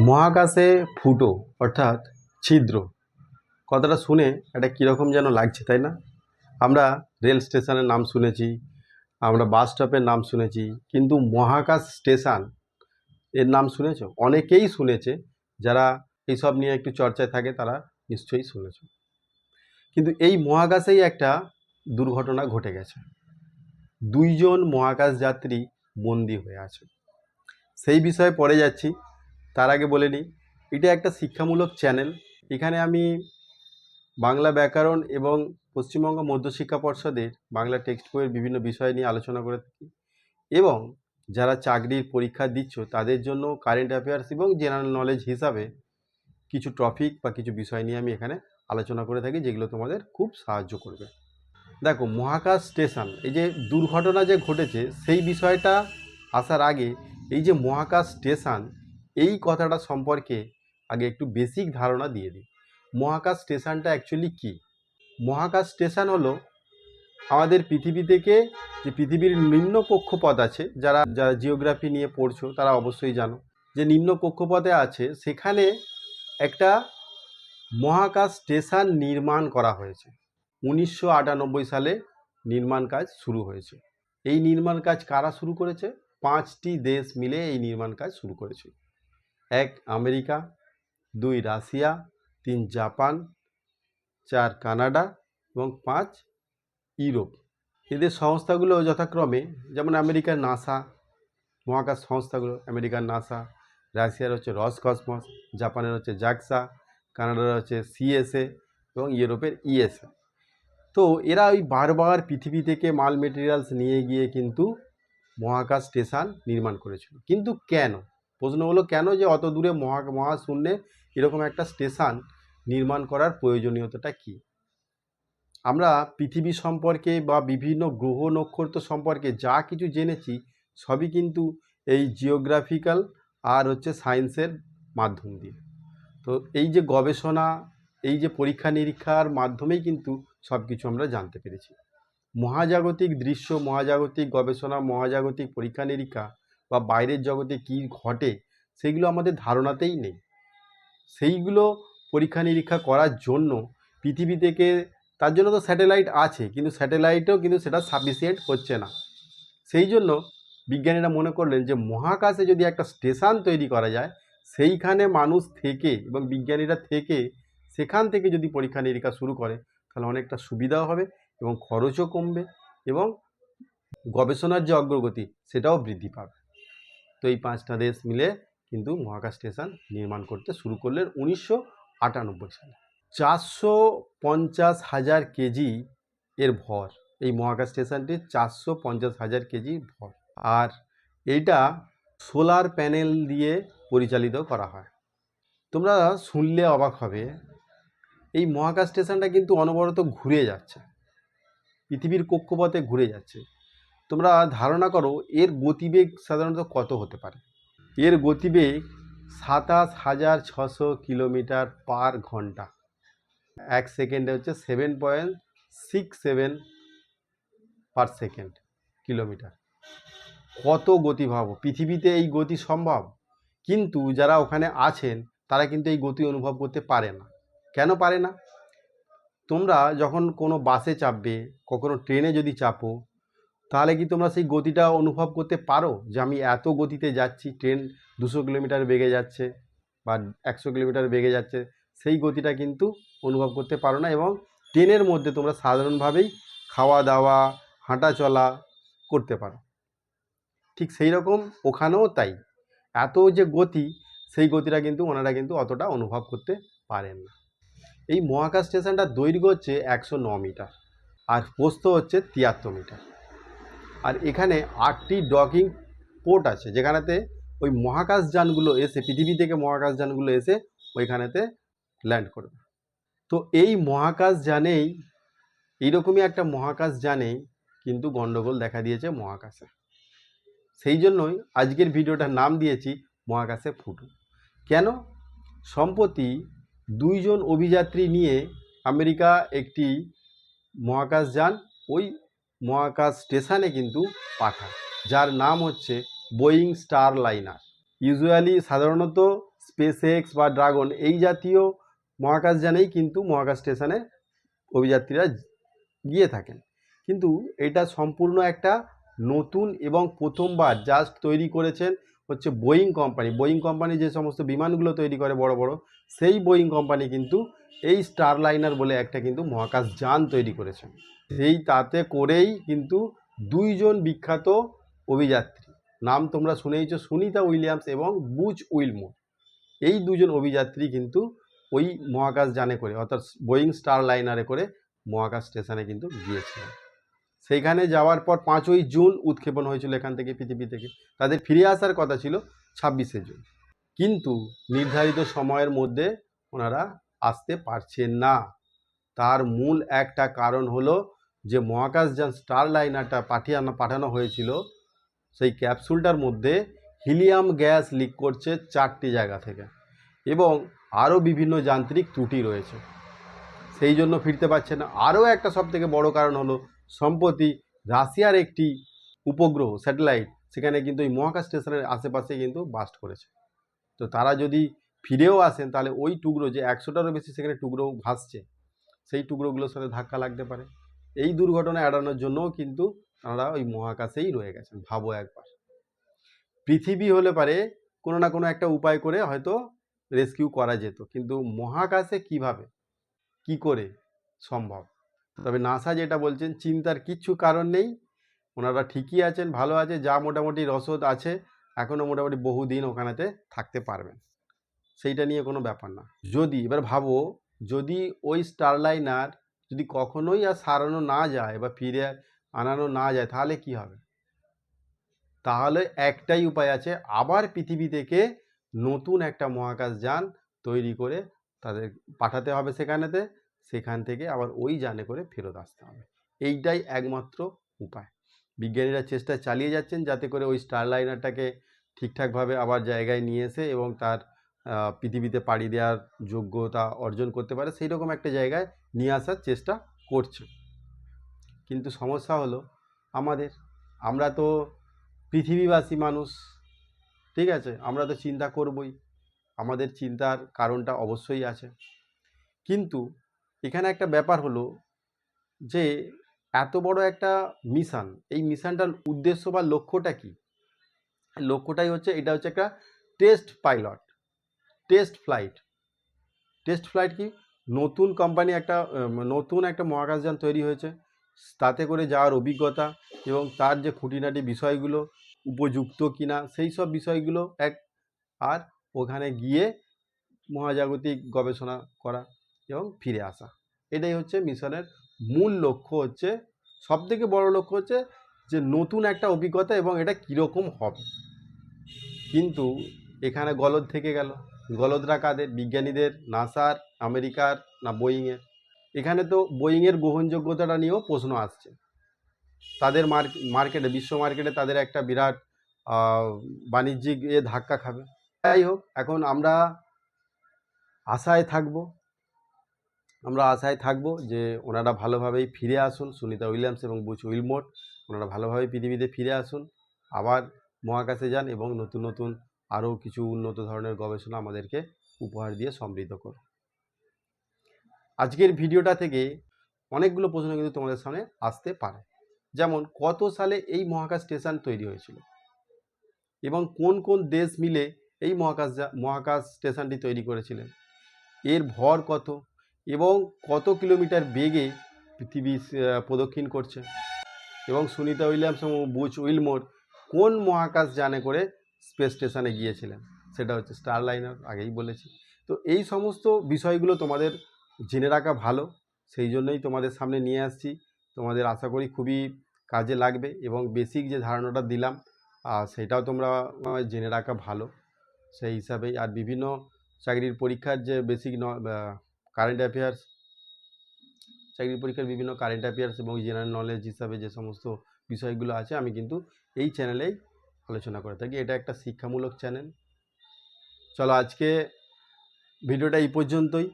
মহাকাশে ফুটো, অর্থাৎ ছিদ্র। কথাটা শুনে একটা কীরকম যেন লাগছে, তাই না? আমরা রেল স্টেশনের নাম শুনেছি, আমরা বাস স্টপের নাম শুনেছি, কিন্তু মহাকাশ স্টেশনের নাম শুনেছ? অনেকেই শুনেছে, যারা এইসব নিয়ে একটু চর্চায় থাকে তারা নিশ্চয়ই শুনেছ। কিন্তু এই মহাকাশেই একটা দুর্ঘটনা ঘটে গেছে। দুইজন মহাকাশ যাত্রী বন্দি হয়ে আছে। সেই বিষয়ে পরে যাচ্ছি। তার আগে বলে নিই, এটা একটা শিক্ষামূলক চ্যানেল। এখানে আমি বাংলা ব্যাকরণ এবং পশ্চিমবঙ্গ মধ্যশিক্ষা পর্ষদের বাংলা টেক্সট বইয়ের বিভিন্ন বিষয় নিয়ে আলোচনা করে থাকি এবং যারা চাকরির পরীক্ষা দিচ্ছ, তাদের জন্য কারেন্ট অ্যাফেয়ার্স এবং জেনারেল নলেজ হিসাবে কিছু টপিক বা কিছু বিষয় নিয়ে আমি এখানে আলোচনা করে থাকি, যেগুলো তোমাদের খুব সাহায্য করবে। দেখো, মহাকাশ স্টেশন এই যে দুর্ঘটনা যে ঘটেছে, সেই বিষয়টা আসার আগে এই যে মহাকাশ স্টেশন এই কথাটা সম্পর্কে আগে একটু বেসিক ধারণা দিয়ে দিই। মহাকাশ স্টেশনটা অ্যাকচুয়ালি কী? মহাকাশ স্টেশন হলো আমাদের পৃথিবী থেকে যে পৃথিবীর নিম্ন কক্ষপথ আছে, যারা যারা জিওগ্রাফি নিয়ে পড়ছো, তারা অবশ্যই জানো। যে নিম্ন কক্ষপথে আছে, সেখানে একটা মহাকাশ স্টেশন নির্মাণ করা হয়েছে। উনিশশো আটানব্বই সালে নির্মাণ কাজ শুরু হয়েছে। এই নির্মাণ কাজ কারা শুরু করেছে? পাঁচটি দেশ মিলে এই নির্মাণ কাজ শুরু করেছে। এক আমেরিকা, দুই রাশিয়া, তিন জাপান, চার কানাডা এবং পাঁচ ইউরোপ। এদের সংস্থাগুলো যথাক্রমে, যেমন আমেরিকার নাসা, মহাকাশ সংস্থাগুলো, আমেরিকার নাসা, রাশিয়ার হচ্ছে রস কসমস জাপানের হচ্ছে জাকসা কানাডার হচ্ছে সিএসএ এবং ইউরোপের ইএসএ। তো এরা ওই বারবার পৃথিবী থেকে মাল মেটেরিয়ালস নিয়ে গিয়ে কিন্তু মহাকাশ স্টেশন নির্মাণ করেছিল। কিন্তু কেন? প্রশ্ন হলো কেন যে অত দূরে মহা, মহাশূন্যে এরকম একটা স্টেশন নির্মাণ করার প্রয়োজনীয়তাটা কী? আমরা পৃথিবী সম্পর্কে বা বিভিন্ন গ্রহ নক্ষত্র সম্পর্কে যা কিছু জেনেছি সবই কিন্তু এই জিওগ্রাফিক্যাল আর হচ্ছে সায়েন্সের মাধ্যম দিয়ে। তো এই যে গবেষণা, এই যে পরীক্ষা নিরীক্ষার মাধ্যমেই কিন্তু সব কিছু আমরা জানতে পেরেছি। মহাজাগতিক দৃশ্য, মহাজাগতিক গবেষণা, মহাজাগতিক পরীক্ষা নিরীক্ষা বা বাইরের জগতে কী ঘটে, সেগুলো আমাদের ধারণাতেই নেই। সেইগুলো পরীক্ষা নিরীক্ষা করার জন্য পৃথিবী থেকে, তার জন্য তো স্যাটেলাইট আছে, কিন্তু স্যাটেলাইটেও কিন্তু সেটা সাফিসিয়েন্ট হচ্ছে না। সেই জন্য বিজ্ঞানীরা মনে করলেন যে, মহাকাশে যদি একটা স্টেশন তৈরি করা যায়, সেইখানে মানুষ থেকে এবং বিজ্ঞানীরা থেকে, সেখান থেকে যদি পরীক্ষা নিরীক্ষা শুরু করে, তাহলে অনেকটা সুবিধাও হবে এবং খরচও কমবে এবং গবেষণার যে অগ্রগতি, সেটাও বৃদ্ধি পাবে। তো এই পাঁচটা দেশ মিলে কিন্তু মহাকাশ স্টেশন নির্মাণ করতে শুরু করলেন উনিশশো আটানব্বই সালে। চারশো পঞ্চাশ হাজার কেজি এর ভর, এই মহাকাশ স্টেশনটি চারশো পঞ্চাশ হাজার কেজি ভর। আর এইটা সোলার প্যানেল দিয়ে পরিচালিত করা হয়। তোমরা শুনলে অবাক হবে, এই মহাকাশ স্টেশনটা কিন্তু অনবরত ঘুরে যাচ্ছে, পৃথিবীর কক্ষপথে ঘুরে যাচ্ছে। তোমরা ধারণা করো এর গতিবেগ সাধারণত কত হতে পারে? এর গতিবেগ সাতাশ হাজার ছশো কিলোমিটার পার ঘণ্টা। এক সেকেন্ডে হচ্ছে seven point six seven per second kilometre. কত গতি ভাবো পৃথিবীতে এই গতি সম্ভব? কিন্তু যারা ওখানে আছেন, তারা কিন্তু এই গতি অনুভব করতে পারে না। কেন পারে না? তোমরা যখন কোনো বাসে চাপবে, কখনো ট্রেনে যদি চাপো তাহলে কি তোমরা সেই গতিটা অনুভব করতে পারো? যে আমি এত গতিতে যাচ্ছি, ট্রেন দুশো কিলোমিটার বেগে যাচ্ছে বা একশো কিলোমিটার বেগে যাচ্ছে, সেই গতিটা কিন্তু অনুভব করতে পারো না এবং ট্রেনের মধ্যে তোমরা সাধারণভাবেই খাওয়া দাওয়া হাঁটা চলা করতে পারো। ঠিক সেই রকম ওখানেও তাই। এত যে গতি, সেই গতিটা কিন্তু ওনারা কিন্তু অতটা অনুভব করতে পারেন না। এই মহাকাশ স্টেশনটার দৈর্ঘ্য হচ্ছে একশো ন মিটার আর প্রস্থ হচ্ছে তিয়াত্তর মিটার। আর এখানে আটটি ডকিং পোর্ট আছে, যেখানেতে ওই মহাকাশ যানগুলো এসে, পৃথিবী থেকে মহাকাশ যানগুলো এসে ওইখানেতে ল্যান্ড করবে। তো এই মহাকাশ যানেই, এইরকমই একটা মহাকাশ যানেই কিন্তু গণ্ডগোল দেখা দিয়েছে মহাকাশে। সেই জন্যই আজকের ভিডিওটার নাম দিয়েছি, মহাকাশে ফুটো কেন? সম্প্রতি দুইজন অভিযাত্রী নিয়ে আমেরিকা একটি মহাকাশ যান, ওই মহাকাশ স্টেশনে কিন্তু পাঠায় যার নাম হচ্ছে বোয়িং স্টার লাইনার। ইউজুয়ালি সাধারণত স্পেস এক্স বা ড্রাগন এই জাতীয় মহাকাশযানেই কিন্তু মহাকাশ স্টেশনে অভিযাত্রীরা গিয়ে থাকেন। কিন্তু এটা সম্পূর্ণ একটা নতুন এবং প্রথমবার জাস্ট তৈরি করেছেন হচ্ছে বোয়িং কোম্পানি। বোয়িং কোম্পানি যে সমস্ত বিমানগুলো তৈরি করে বড় বড়, সেই বোয়িং কোম্পানি কিন্তু এই স্টার লাইনার বলে একটা কিন্তু মহাকাশ যান তৈরি করেছেন। সেই তাতে করেই কিন্তু দুইজন বিখ্যাত অভিযাত্রী, নাম তোমরা শুনেইছো সুনিতা উইলিয়ামস এবং বুচ উইলমোর। এই দুজন অভিযাত্রী কিন্তু ওই মহাকাশ যানে করে, অর্থাৎ বোয়িং স্টার লাইনারে করে মহাকাশ স্টেশনে কিন্তু গিয়েছিলেন। সেইখানে যাওয়ার পর পাঁচই জুন উৎক্ষেপণ হয়েছিল এখান থেকে পৃথিবী থেকে। তাদের ফিরে আসার কথা ছিল ছাব্বিশে জুন। কিন্তু নির্ধারিত সময়ের মধ্যে ওনারা আসতে পারছেন না। তার মূল একটা কারণ হলো যে মহাকাশযান স্টার লাইনারটা পাঠিয়ে পাঠানো হয়েছিল, সেই ক্যাপসুলটার মধ্যে হিলিয়াম গ্যাস লিক করছে চারটি জায়গা থেকে এবং আরও বিভিন্ন যান্ত্রিক ত্রুটি রয়েছে। সেই জন্য ফিরতে পারছে না। আরও একটা সব থেকে বড় কারণ হলো সম্প্রতি রাশিয়ার একটি উপগ্রহ, স্যাটেলাইট, সেখানে কিন্তু এই মহাকাশ স্টেশনের আশেপাশে কিন্তু বাস্ট করেছে। তো তারা যদি ফিরেও আসেন, তাহলে ওই টুকরো যে একশোটারও বেশি সেখানে টুকরো ভাসছে, সেই টুকরোগুলোর সাথে ধাক্কা লাগতে পারে। এই দুর্ঘটনা এড়ানোর জন্যও কিন্তু তারা ওই মহাকাশেই রয়ে গেছেন, ভাবো একবার। পৃথিবী হলে পারে কোনো না কোনো একটা উপায় করে হয়তো রেস্কিউ করা যেত, কিন্তু মহাকাশে কীভাবে, কি করে সম্ভব? তবে নাসা যেটা বলছেন, চিন্তার কিচ্ছু কারণ নেই। ওনারা ঠিকই আছেন, ভালো আছে যা মোটামুটি রসদ আছে, এখনও মোটামুটি বহুদিন ওখানেতে থাকতে পারবেন। সেইটা নিয়ে কোনো ব্যাপার না। যদি, এবার ভাবো, যদি ওই স্টারলাইনার যদি কখনোই আর সারানো না যায় বা ফিরে আনানো না যায়, তাহলে কি হবে? তাহলে একটাই উপায় আছে, আবার পৃথিবী থেকে নতুন একটা মহাকাশ যান তৈরি করে তাদের পাঠাতে হবে সেখানেতে, সেখান থেকে আবার ওই যানে করে ফেরত আসতে হবে। এইটাই একমাত্র উপায়। বিজ্ঞানীরা চেষ্টা চালিয়ে যাচ্ছেন যাতে করে ওই স্টারলাইনারটাকে ঠিকঠাকভাবে আবার জায়গায় নিয়ে এসে এবং তার পৃথিবীতে পাড়ি দেওয়ার যোগ্যতা অর্জন করতে পারে সেই রকম একটা জায়গায় নিয়ে আসার চেষ্টা করছে। কিন্তু সমস্যা হলো আমাদের, আমরা তো পৃথিবীবাসী মানুষ, ঠিক আছে? আমরা তো চিন্তা করবই, আমাদের চিন্তার কারণটা অবশ্যই আছে। কিন্তু এখানে একটা ব্যাপার হলো যে, এত বড় একটা মিশন, এই মিশনটার উদ্দেশ্য বা লক্ষ্যটা কি? লক্ষ্যটাই হচ্ছে, এটা হচ্ছে একটা test pilot test flight. Test flight কি? নতুন কোম্পানি একটা নতুন একটা মহাকাশযান তৈরি হয়েছে। তাতে করে যাওয়ার অভিজ্ঞতা এবং তার যে খুঁটিনাটি বিষয়গুলো, উপযুক্ত কিনা, সেই সব বিষয়গুলো এক, আর ওখানে গিয়ে মহাজাগতিক গবেষণা করা এবং ফিরে আসা। এটাই হচ্ছে মিশনের মূল লক্ষ্য হচ্ছে, সবথেকে বড় লক্ষ্য হচ্ছে যে নতুন একটা অভিজ্ঞতা এবং এটা কীরকম হবে। কিন্তু এখানে গলদ থেকে গেল। গলদরা কাদের বিজ্ঞানীদের, নাসার, আমেরিকার না বোয়িংয়ের? এখানে তো বোয়িংয়ের গ্রহণযোগ্যতাটা নিয়েও প্রশ্ন আসছে। তাদের মার্কেটে, বিশ্ব মার্কেটে তাদের একটা বিরাট বাণিজ্যিক এ ধাক্কা খাবে। যাই হোক, এখন আমরা আশায় থাকব, আমরা আশায় থাকব যে ওনারা ভালোভাবেই ফিরে আসুন, সুনিতা উইলিয়ামস এবং বুচ উইলমোট, ওনারা ভালোভাবে পৃথিবীতে ফিরে আসুন, আবার মহাকাশে যান এবং নতুন নতুন আরও কিছু উন্নত ধরনের গবেষণা আমাদেরকে উপহার দিয়ে সমৃদ্ধ করুন। আজকের ভিডিওটা থেকে অনেকগুলো প্রশ্ন কিন্তু তোমাদের সামনে আসতে পারে। যেমন, কত সালে এই মহাকাশ স্টেশন তৈরি হয়েছিল? এবং কোন কোন দেশ মিলে এই মহাকাশ মহাকাশ স্টেশনটি তৈরি করেছিলেন? এর ভর কত? এবং কত কিলোমিটার বেগে পৃথিবী প্রদক্ষিণ করছে? এবং সুনিতা উইলিয়ামস এবং বুচ উইলমোর কোন মহাকাশ যানে করে স্পেস স্টেশনে গিয়েছিলেন। সেটা হচ্ছে স্টার লাইনার, আগেই বলেছি। তো এই সমস্ত বিষয়গুলো তোমাদের জেনে রাখা ভালো। সেই জন্যই তোমাদের সামনে নিয়ে আসছি। তোমাদের আশা করি খুবই কাজে লাগবে এবং বেসিক যে ধারণাটা দিলাম সেটাও তোমরা জেনে রাখা ভালো। সেই হিসাবেই আর বিভিন্ন চাকরির পরীক্ষার যে বেসিক ন কারেন্ট অ্যাফেয়ার্স, চাকরির পরীক্ষার বিভিন্ন কারেন্ট অ্যাফেয়ার্স এবং জেনারেল নলেজ হিসাবে যে সমস্ত বিষয়গুলো আছে, আমি কিন্তু এই চ্যানেলেই আলোচনা করে থাকি। এটা একটা শিক্ষামূলক চ্যানেল। চলো আজকে ভিডিওটা এই পর্যন্তই।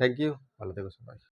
থ্যাংক ইউ ভালো থেকো সবাই।